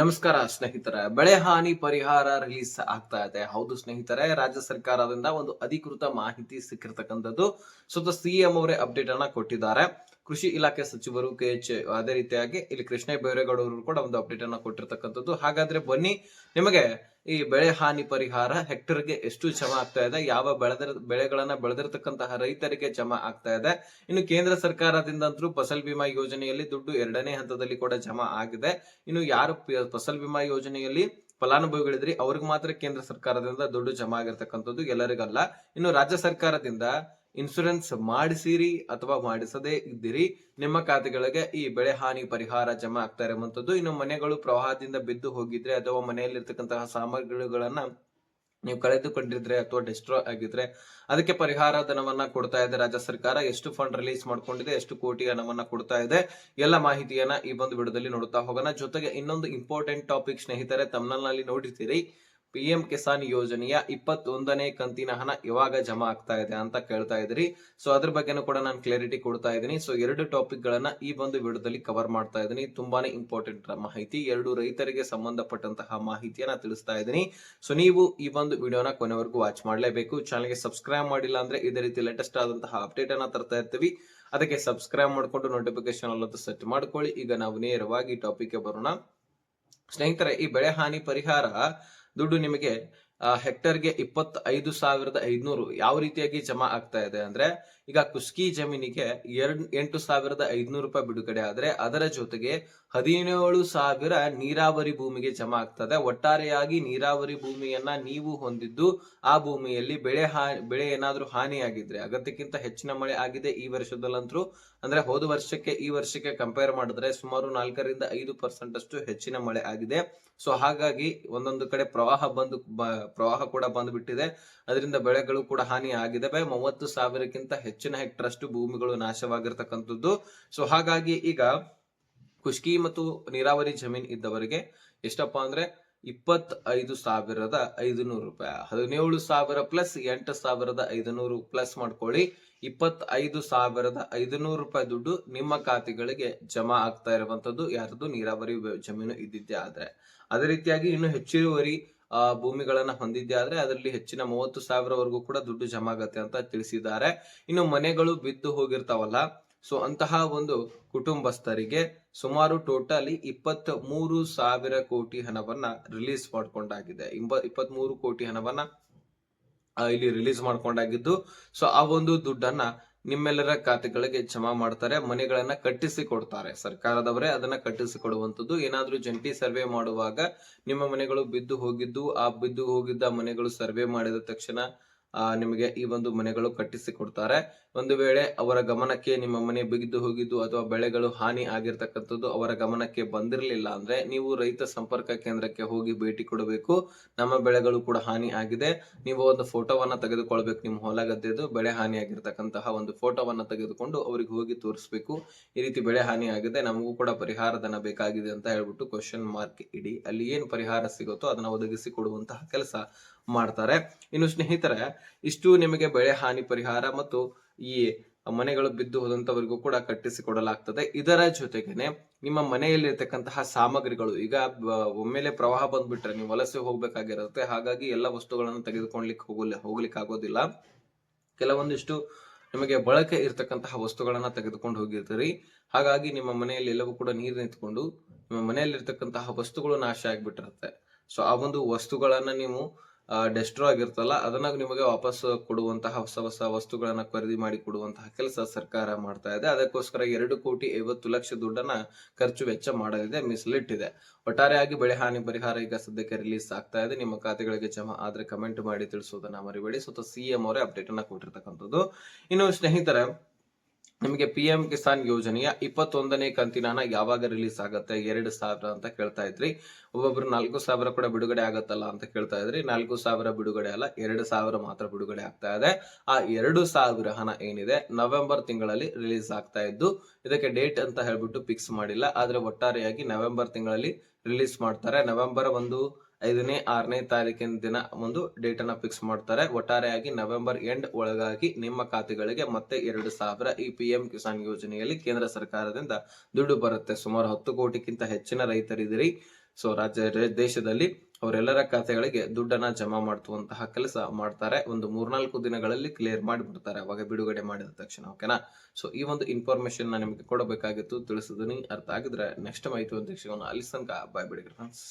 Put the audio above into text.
ನಮಸ್ಕಾರ ಸ್ನೇಹಿತರೆ. ಬೆಳೆ ಹಾನಿ ಪರಿಹಾರ ರಿಲೀಸ್ ಆಗ್ತಾ ಇದೆ. ಹೌದು ಸ್ನೇಹಿತರೆ, ರಾಜ್ಯ ಸರ್ಕಾರದಿಂದ ಒಂದು ಅಧಿಕೃತ ಮಾಹಿತಿ ಸಿಕ್ಕಿರ್ತಕ್ಕಂಥದ್ದು. ಸ್ವತಃ ಸಿಎಂ ಅವರೇ ಅಪ್ಡೇಟ್ ಅನ್ನ ಕೊಟ್ಟಿದ್ದಾರೆ. ಕೃಷಿ ಇಲಾಖೆ ಸಚಿವರು ಕೆ ಎಚ್ ಅದೇ ರೀತಿಯಾಗಿ ಇಲ್ಲಿ ಕೃಷ್ಣ ಬೈರೇಗೌಡ ಅವರು ಕೂಡ ಒಂದು ಅಪ್ಡೇಟ್ ಅನ್ನ ಕೊಟ್ಟಿರ್ತಕ್ಕಂಥದ್ದು. ಹಾಗಾದ್ರೆ ಬನ್ನಿ, ನಿಮಗೆ ಈ ಬೆಳೆ ಹಾನಿ ಪರಿಹಾರ ಹೆಕ್ಟರ್ಗೆ ಎಷ್ಟು ಜಮಾ ಆಗ್ತಾ ಇದೆ, ಯಾವ ಬೆಳೆದ ಬೆಳೆಗಳನ್ನ ಬೆಳೆದಿರ್ತಕ್ಕಂತಹ ರೈತರಿಗೆ ಜಮಾ ಆಗ್ತಾ ಇದೆ. ಇನ್ನು ಕೇಂದ್ರ ಸರ್ಕಾರದಿಂದಂತೂ ಫಸಲ್ ಬಿಮಾ ಯೋಜನೆಯಲ್ಲಿ ದುಡ್ಡು ಎರಡನೇ ಹಂತದಲ್ಲಿ ಕೂಡ ಜಮಾ ಆಗಿದೆ. ಇನ್ನು ಯಾರು ಫಸಲ್ ಬಿಮಾ ಯೋಜನೆಯಲ್ಲಿ ಫಲಾನುಭವಿಗಳಿದ್ರಿ, ಅವ್ರಿಗೆ ಮಾತ್ರ ಕೇಂದ್ರ ಸರ್ಕಾರದಿಂದ ದುಡ್ಡು ಜಮಾ ಆಗಿರ್ತಕ್ಕಂಥದ್ದು ಎಲ್ಲರಿಗಲ್ಲ. ಇನ್ನು ರಾಜ್ಯ ಸರ್ಕಾರದಿಂದ ಇನ್ಶೂರೆನ್ಸ್ ಮಾಡಿಸಿರಿ ಅಥವಾ ಮಾಡಿಸದೇ ಇದ್ದೀರಿ, ನಿಮ್ಮ ಖಾತೆಗಳಿಗೆ ಈ ಬೆಳೆ ಹಾನಿ ಪರಿಹಾರ ಜಮಾ ಆಗ್ತಾ ಇರುವಂತದ್ದು. ಇನ್ನು ಮನೆಗಳು ಪ್ರವಾಹದಿಂದ ಬಿದ್ದು ಹೋಗಿದ್ರೆ ಅಥವಾ ಮನೆಯಲ್ಲಿರ್ತಕ್ಕಂತಹ ಸಾಮಗ್ರಿಗಳನ್ನ ನೀವು ಕಳೆದುಕೊಂಡಿದ್ರೆ ಅಥವಾ ಡಿಸ್ಟ್ರಾಯ್ ಆಗಿದ್ರೆ ಅದಕ್ಕೆ ಪರಿಹಾರ ಧನವನ್ನ ಕೊಡ್ತಾ ಇದೆ ರಾಜ್ಯ ಸರ್ಕಾರ. ಎಷ್ಟು ಫಂಡ್ ರಿಲೀಸ್ ಮಾಡ್ಕೊಂಡಿದೆ, ಎಷ್ಟು ಕೋಟಿ ಹಣವನ್ನ ಕೊಡ್ತಾ ಇದೆ, ಎಲ್ಲ ಮಾಹಿತಿಯನ್ನ ಈ ಒಂದು ವಿಡಿಯೋದಲ್ಲಿ ನೋಡ್ತಾ ಹೋಗೋಣ. ಜೊತೆಗೆ ಇನ್ನೊಂದು ಇಂಪಾರ್ಟೆಂಟ್ ಟಾಪಿಕ್ ಸ್ನೇಹಿತರೆ ತಮ್ಮಲ್ಲಿ ನೋಡಿರ್ತೀರಿ ಪಿ ಎಂ ಕಿಸಾನ್ ಯೋಜನೆಯ ಇಪ್ಪತ್ತೊಂದನೇ ಕಂತಿನ ಹಣ ಇವಾಗ ಜಮಾ ಆಗ್ತಾ ಇದೆ ಅಂತ ಕೇಳ್ತಾ ಇದ್ರಿ. ಸೊ ಅದ್ರ ಬಗ್ಗೆನೂ ಕೂಡ ನಾನು ಕ್ಲಾರಿಟಿ ಕೊಡ್ತಾ ಇದ್ದೀನಿ. ಸೊ ಎರಡು ಟಾಪಿಕ್ ಗಳನ್ನ ಈ ಒಂದು ವಿಡಿಯೋದಲ್ಲಿ ಕವರ್ ಮಾಡ್ತಾ ಇದ್ದೀನಿ. ತುಂಬಾನೇ ಇಂಪಾರ್ಟೆಂಟ್ ಮಾಹಿತಿ. ಎರಡು ರೈತರಿಗೆ ಸಂಬಂಧಪಟ್ಟಂತಹ ಮಾಹಿತಿಯನ್ನ ತಿಳಿಸ್ತಾ ಇದ್ದೀನಿ. ಸೊ ನೀವು ಈ ಒಂದು ವಿಡಿಯೋನ ಕೊನೆವರೆಗೂ ವಾಚ್ ಮಾಡಲೇಬೇಕು. ಚಾನಲ್ಗೆ ಸಬ್ಸ್ಕ್ರೈಬ್ ಮಾಡಿಲ್ಲ ಅಂದ್ರೆ ಇದೇ ರೀತಿ ಲೇಟೆಸ್ಟ್ ಆದಂತಹ ಅಪ್ಡೇಟ್ ಅನ್ನ ತರ್ತಾ ಇರ್ತೀವಿ. ಅದಕ್ಕೆ ಸಬ್ಸ್ಕ್ರೈಬ್ ಮಾಡಿಕೊಂಡು ನೋಟಿಫಿಕೇಶನ್ ಅಲ್ಲದ್ದು ಸೆಟ್ ಮಾಡ್ಕೊಳ್ಳಿ. ಈಗ ನಾವು ನೇರವಾಗಿ ಟಾಪಿಕ್ಗೆ ಬರೋಣ. ಸ್ನೇಹಿತರೆ, ಈ ಬೆಳೆ ಹಾನಿ ಪರಿಹಾರ ದುಡ್ಡು ನಿಮಗೆ ಹೆಕ್ಟರ್ಗೆ ಇಪ್ಪತ್ತೈದು ಸಾವಿರದ ಐದ್ನೂರು ಯಾವ ರೀತಿಯಾಗಿ ಜಮಾ ಆಗ್ತಾ ಇದೆ ಅಂದ್ರೆ, ಈಗ ಕುಸ್ಕಿ ಜಮೀನಿಗೆ ಎರಡ್, ಎಂಟು ಸಾವಿರದ ಐದ್ನೂರು ರೂಪಾಯಿ ಬಿಡುಗಡೆ ಆದ್ರೆ ಅದರ ಜೊತೆಗೆ ಹದಿನೇಳು ಸಾವಿರ ನೀರಾವರಿ ಭೂಮಿಗೆ ಜಮಾ ಆಗ್ತದೆ ಒಟ್ಟಾರೆಯಾಗಿ ನೀರಾವರಿ ಭೂಮಿಯನ್ನ ನೀವು ಹೊಂದಿದ್ದು ಆ ಭೂಮಿಯಲ್ಲಿ ಬೆಳೆ ಹಾ, ಬೆಳೆ ಏನಾದ್ರೂ ಹಾನಿಯಾಗಿದ್ರೆ, ಅಗತ್ಯಕ್ಕಿಂತ ಹೆಚ್ಚಿನ ಮಳೆ ಆಗಿದೆ ಈ ವರ್ಷದಲ್ಲಂತರೂ ಅಂದ್ರೆ ಹೋದ ವರ್ಷಕ್ಕೆ, ಈ ವರ್ಷಕ್ಕೆ ಕಂಪೇರ್ ಮಾಡಿದ್ರೆ ಸುಮಾರು ನಾಲ್ಕರಿಂದ ಐದು ಪರ್ಸೆಂಟ್ ಅಷ್ಟು ಹೆಚ್ಚಿನ ಮಳೆ ಆಗಿದೆ. ಸೊ ಹಾಗಾಗಿ ಒಂದೊಂದು ಕಡೆ ಪ್ರವಾಹ ಬಂದು ಪ್ರವಾಹ ಕೂಡ ಬಂದ್ಬಿಟ್ಟಿದೆ. ಅದರಿಂದ ಬೆಳೆಗಳು ಕೂಡ ಹಾನಿ ಆಗಿದೆ ಮೂವತ್ತು ಸಾವಿರಕ್ಕಿಂತ ಹೆಚ್ಚಿನ ಹೆಕ್ಟರ್ ಅಷ್ಟು ಭೂಮಿಗಳು ನಾಶವಾಗಿರ್ತಕ್ಕಂಥದ್ದು. ಸೊ ಹಾಗಾಗಿ ಈಗ ಖುಷ್ಕಿ ಮತ್ತು ನೀರಾವರಿ ಜಮೀನ್ ಇದ್ದವರಿಗೆ ಎಷ್ಟಪ್ಪ ಅಂದ್ರೆ ಇಪ್ಪತ್ತೈದು ಸಾವಿರದ ಐದುನೂರು ರೂಪಾಯಿ. ಹದಿನೇಳು ಸಾವಿರ ಪ್ಲಸ್ ಎಂಟು ಸಾವಿರದ ಐದುನೂರು ಪ್ಲಸ್ ಮಾಡ್ಕೊಳ್ಳಿ. ಇಪ್ಪತ್ತೈದು ಸಾವಿರದ ಐದುನೂರು ರೂಪಾಯಿ ದುಡ್ಡು ನಿಮ್ಮ ಖಾತೆಗಳಿಗೆ ಜಮಾ ಆಗ್ತಾ ಇರುವಂತದ್ದು ಯಾರದು? ನೀರಾವರಿ ಜಮೀನು ಇದ್ದಿದ್ದೇ ಆದ್ರೆ. ಅದೇ ರೀತಿಯಾಗಿ ಇನ್ನು ಹೆಚ್ಚುವರಿ ಭೂಮಿಗಳನ್ನ ಹೊಂದಿದ್ದೆ ಆದ್ರೆ ಅದರಲ್ಲಿ ಹೆಚ್ಚಿನ ಮೂವತ್ತು ಸಾವಿರವರೆಗೂ ಕೂಡ ದುಡ್ಡು ಜಮಾ ಆಗತ್ತೆ ಅಂತ ತಿಳಿಸಿದ್ದಾರೆ. ಇನ್ನು ಮನೆಗಳು ಬಿದ್ದು ಹೋಗಿರ್ತಾವಲ್ಲ ಸೊ ಅಂತಹ ಒಂದು ಕುಟುಂಬಸ್ಥರಿಗೆ ಸುಮಾರು ಟೋಟಲಿ ಇಪ್ಪತ್ತ್ ಮೂರು ಸಾವಿರ ಕೋಟಿ ಹಣವನ್ನ ರಿಲೀಸ್ ಮಾಡ್ಕೊಂಡಾಗಿದೆ. ಇಪ್ಪತ್ತ್ ಮೂರು ಕೋಟಿ ಹಣವನ್ನ ಇಲ್ಲಿ ರಿಲೀಸ್ ಮಾಡ್ಕೊಂಡಾಗಿದ್ದು, ಸೊ ಆ ಒಂದು ದುಡ್ಡನ್ನ ನಿಮ್ಮೆಲ್ಲರ ಖಾತೆಗಳಿಗೆ ಜಮಾ ಮಾಡ್ತಾರೆ, ಮನೆಗಳನ್ನ ಕಟ್ಟಿಸಿ ಕೊಡ್ತಾರೆ. ಸರ್ಕಾರದವರೇ ಅದನ್ನ ಕಟ್ಟಿಸಿ ಕೊಡುವಂತದ್ದು ಏನಾದ್ರೂ ಜಂಟಿ ಸರ್ವೆ ಮಾಡುವಾಗ ನಿಮ್ಮ ಮನೆಗಳು ಬಿದ್ದು ಹೋಗಿದ್ದು, ಆ ಬಿದ್ದು ಹೋಗಿದ್ದ ಮನೆಗಳು ಸರ್ವೆ ಮಾಡಿದ ತಕ್ಷಣ ನಿಮಗೆ ಈ ಒಂದು ಮನೆಗಳು ಕಟ್ಟಿಸಿ ಕೊಡ್ತಾರೆ. ಒಂದು ವೇಳೆ ಅವರ ಗಮನಕ್ಕೆ ನಿಮ್ಮ ಮನೆ ಬಿಗಿದು ಹೋಗಿದ್ದು ಅಥವಾ ಬೆಳೆಗಳು ಹಾನಿ ಆಗಿರ್ತಕ್ಕಂಥದ್ದು ಅವರ ಗಮನಕ್ಕೆ ಬಂದಿರಲಿಲ್ಲ ಅಂದ್ರೆ ನೀವು ರೈತ ಸಂಪರ್ಕ ಕೇಂದ್ರಕ್ಕೆ ಹೋಗಿ ಭೇಟಿ ಕೊಡಬೇಕು. ನಮ್ಮ ಬೆಳೆಗಳು ಕೂಡ ಹಾನಿ ಆಗಿದೆ. ನೀವು ಒಂದು ಫೋಟೋವನ್ನ ತೆಗೆದುಕೊಳ್ಬೇಕು. ನಿಮ್ಮ ಹೊಲ ಗದ್ದೆದು ಬೆಳೆ ಹಾನಿ ಆಗಿರ್ತಕ್ಕಂತಹ ಒಂದು ಫೋಟೋವನ್ನ ತೆಗೆದುಕೊಂಡು ಅವ್ರಿಗೆ ಹೋಗಿ ತೋರಿಸ್ಬೇಕು. ಈ ರೀತಿ ಬೆಳೆ ಹಾನಿ ಆಗಿದೆ. ನಮಗೂ ಕೂಡ ಪರಿಹಾರ ಧನ ಬೇಕಾಗಿದೆ ಅಂತ ಹೇಳ್ಬಿಟ್ಟು ಕ್ವಶನ್ ಮಾರ್ಕ್ ಇಡಿ. ಅಲ್ಲಿ ಏನು ಪರಿಹಾರ ಸಿಗುತ್ತೋ ಅದನ್ನ ಒದಗಿಸಿ ಕೊಡುವಂತಹ ಕೆಲಸ ಮಾಡ್ತಾರೆ. ಇನ್ನು ಸ್ನೇಹಿತರೆ ಇಷ್ಟು ನಿಮಗೆ ಬೆಳೆ ಹಾನಿ ಪರಿಹಾರ ಮತ್ತು ಈ ಮನೆಗಳು ಬಿದ್ದು ಹೋದಂತವರಿಗೂ ಕೂಡ ಕಟ್ಟಿಸಿಕೊಡಲಾಗ್ತದೆ. ಇದರ ಜೊತೆಗೇನೆ ನಿಮ್ಮ ಮನೆಯಲ್ಲಿರ್ತಕ್ಕಂತಹ ಸಾಮಗ್ರಿಗಳು, ಈಗ ಒಮ್ಮೆಲೆ ಪ್ರವಾಹ ಬಂದ್ಬಿಟ್ರೆ ನೀವು ವಲಸೆ ಹೋಗ್ಬೇಕಾಗಿರುತ್ತೆ, ಹಾಗಾಗಿ ಎಲ್ಲ ವಸ್ತುಗಳನ್ನು ತೆಗೆದುಕೊಳ್ಲಿಕ್ಕೆ ಹೋಗಲಿ ಹೋಗ್ಲಿಕ್ಕೆ ಆಗೋದಿಲ್ಲ ಕೆಲವೊಂದಿಷ್ಟು ನಿಮಗೆ ಬಳಕೆ ಇರತಕ್ಕಂತಹ ವಸ್ತುಗಳನ್ನ ತೆಗೆದುಕೊಂಡು ಹೋಗಿರ್ತೀರಿ. ಹಾಗಾಗಿ ನಿಮ್ಮ ಮನೆಯಲ್ಲಿ ಎಲ್ಲವೂ ಕೂಡ ನೀರು ನಿಂತ್ಕೊಂಡು ನಿಮ್ಮ ಮನೆಯಲ್ಲಿರ್ತಕ್ಕಂತಹ ವಸ್ತುಗಳು ನಾಶ ಆಗ್ಬಿಟ್ಟಿರುತ್ತೆ ಸೊ, ಆ ಒಂದು ವಸ್ತುಗಳನ್ನ ನೀವು ಡೆಸ್ಟ್ರೋ ಆಗಿರ್ತಲ್ಲ, ಅದನ್ನ ನಿಮಗೆ ವಾಪಸ್ ಕೊಡುವಂತಹ ಹೊಸ ಹೊಸ ವಸ್ತುಗಳನ್ನ ಖರೀದಿ ಮಾಡಿ ಕೊಡುವಂತಹ ಕೆಲಸ ಸರ್ಕಾರ ಮಾಡ್ತಾ ಇದೆ. ಅದಕ್ಕೋಸ್ಕರ ಎರಡು ಕೋಟಿ ಐವತ್ತು ಲಕ್ಷ ದುಡ್ಡನ್ನ ಖರ್ಚು ವೆಚ್ಚ ಮಾಡಲಿದೆ, ಮೀಸಲಿಟ್ಟಿದೆ. ಒಟ್ಟಾರೆಯಾಗಿ ಬೆಳೆ ಹಾನಿ ಪರಿಹಾರ ಈಗ ಸದ್ಯಕ್ಕೆ ರಿಲೀಸ್ ಆಗ್ತಾ ಇದೆ. ನಿಮ್ಮ ಖಾತೆಗಳಿಗೆ ಜಮಾ ಆದ್ರೆ ಕಮೆಂಟ್ ಮಾಡಿ ತಿಳಿಸೋದನ್ನ ಮರಿಬೇಡಿ. ಸ್ವತಃ ಸಿಎಂ ಅವರೇ ಅಪ್ಡೇಟ್ ಅನ್ನ ಕೊಟ್ಟಿರ್ತಕ್ಕಂಥದ್ದು. ಇನ್ನು ಸ್ನೇಹಿತರೆ ನಿಮಗೆ ಪಿ ಎಂ ಕಿಸಾನ್ ಯೋಜನೆಯ ಇಪ್ಪತ್ತೊಂದನೇ ಕಂತಿನ ಯಾವಾಗ ರಿಲೀಸ್ ಆಗುತ್ತೆ? ಎರಡು ಸಾವಿರ ಅಂತ ಕೇಳ್ತಾ ಇದ್ರಿ. ಒಬ್ಬೊಬ್ರು ನಾಲ್ಕು ಸಾವಿರ ಕೂಡ ಬಿಡುಗಡೆ ಆಗತ್ತಲ್ಲ ಅಂತ ಕೇಳ್ತಾ ಇದ್ರಿ. ನಾಲ್ಕು ಸಾವಿರ ಬಿಡುಗಡೆ ಅಲ್ಲ, ಎರಡು ಸಾವಿರ ಮಾತ್ರ ಬಿಡುಗಡೆ ಆಗ್ತಾ ಇದೆ. ಆ ಎರಡು ಸಾವಿರ ಹಣ ಏನಿದೆ? ನವೆಂಬರ್ ತಿಂಗಳಲ್ಲಿ ರಿಲೀಸ್ ಆಗ್ತಾ ಇದ್ದು, ಇದಕ್ಕೆ ಡೇಟ್ ಅಂತ ಹೇಳ್ಬಿಟ್ಟು ಫಿಕ್ಸ್ ಮಾಡಿಲ್ಲ. ಆದ್ರೆ ಒಟ್ಟಾರೆಯಾಗಿ ನವೆಂಬರ್ ತಿಂಗಳಲ್ಲಿ ರಿಲೀಸ್ ಮಾಡ್ತಾರೆ. ನವೆಂಬರ್ ಒಂದು ಐದನೇ, ಆರನೇ ತಾರೀಕಿನ ದಿನ ಒಂದು ಡೇಟ್ ಅನ್ನ ಫಿಕ್ಸ್ ಮಾಡ್ತಾರೆ. ಒಟ್ಟಾರೆಯಾಗಿ ನವೆಂಬರ್ ಎಂಡ್ ಒಳಗಾಗಿ ನಿಮ್ಮ ಖಾತೆಗಳಿಗೆ ಮತ್ತೆ ಎರಡು ಸಾವಿರ ಈ ಪಿ ಎಂ ಕಿಸಾನ್ ಯೋಜನೆಯಲ್ಲಿ ಕೇಂದ್ರ ಸರ್ಕಾರದಿಂದ ದುಡ್ಡು ಬರುತ್ತೆ. ಸುಮಾರು ಹತ್ತು ಕೋಟಿಗಿಂತ ಹೆಚ್ಚಿನ ರೈತರಿದ್ದೀರಿ. ಸೊ ರಾಜ್ಯ, ದೇಶದಲ್ಲಿ ಅವರೆಲ್ಲರ ಖಾತೆಗಳಿಗೆ ದುಡ್ಡನ್ನ ಜಮಾ ಮಾಡುವಂತಹ ಕೆಲಸ ಮಾಡ್ತಾರೆ. ಒಂದು ಮೂರ್ನಾಲ್ಕು ದಿನಗಳಲ್ಲಿ ಕ್ಲಿಯರ್ ಮಾಡಿಬಿಡ್ತಾರೆ ಅವಾಗ ಬಿಡುಗಡೆ ಮಾಡಿದ ತಕ್ಷಣ ಓಕೆನಾ ಸೊ ಈ ಒಂದು ಇನ್ಫಾರ್ಮೇಶನ್ ನಿಮಗೆ ಕೊಡಬೇಕಾಗಿತ್ತು. ತಿಳಿಸಿದ್ದೀನಿ ಅರ್ಥ ಆಗಿದ್ರೆ ನೆಕ್ಸ್ಟ್ ಮಾಹಿತಿ ಸಿಗೋಣ ಅಲ್ಲಿ ತನಕ ಬಾಯ್ ಬಿಡಿ ಫ್ರೆಂಡ್ಸ್